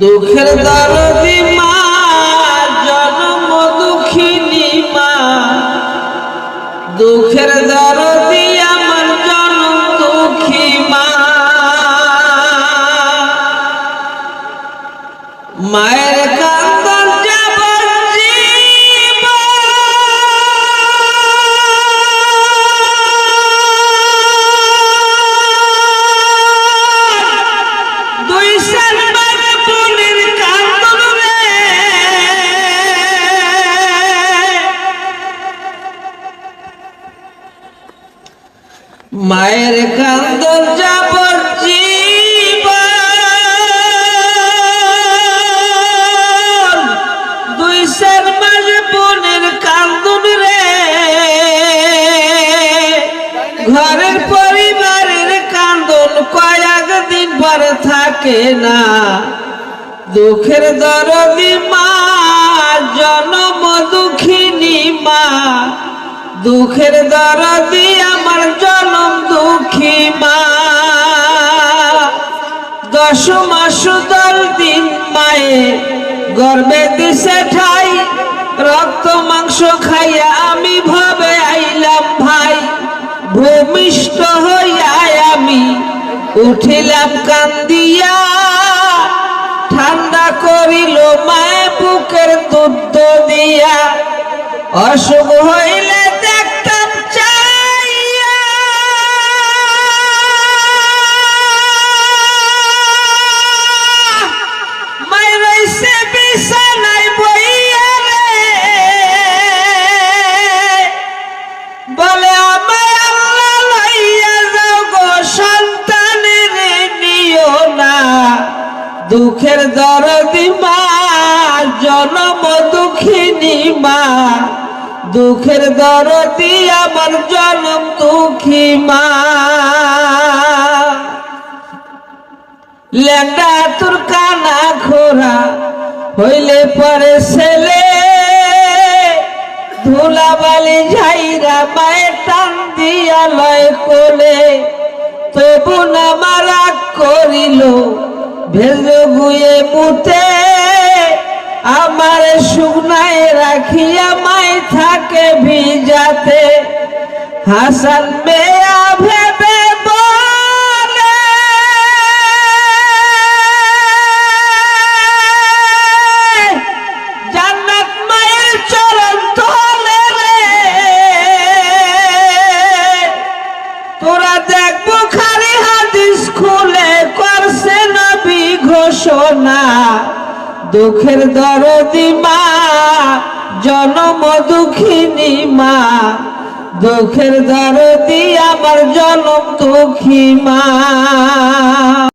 দুঃখের দরদি মা জন্ম দুঃখিনী মা। দুঃখের দরদি মায়ের কান্দন যাব জীবন দুই সাল মাঝে বোনের কান্দন রে। ঘরের পরিবারের কান্দন কয়েক দিন পর থাকে না। দুঃখের দরদি মা, জনম দুঃখিনী মা। দুঃখের দ্বারা দরদি আমার জনম দুঃখী মা। দশ মাস দল দিন মায়ে গর্বে দিছে ঠাই, রক্ত মাংস খাইয়া আমি ভাবে আইলাম ভাই। ভূমিষ্ঠ হইয়া আমি উঠিলাম কান্দিয়া। ঠান্ডা করিল মায়ে বুকের দুধ দিয়া। অসুখ হইলে দুঃখের দরদি মা, জনম দুঃখিনী মা। দুঃখের দরদি আমার জনম দুঃখী মা। লেন্ডা তোর কানা খোরা হইলে পরে ছেলে। ধুলাবালি ঝাইরা মায়ের টান দিয়া লয় কোলে। তবু না মারা করিল ভেজ গুয়ে মুতে আমার শুকনায় রাখিয়া মাই থাকে ভিজাতে। হাসান মেয়া ভেবে বলে। চরণ তলে রে। তোরা দেখ বুখারি হাদিস খুলে ঘোষণা দুঃখের দরদি মা জনম দুঃখিনী মা দুঃখের দরদি আমার জনম দুঃখী মা।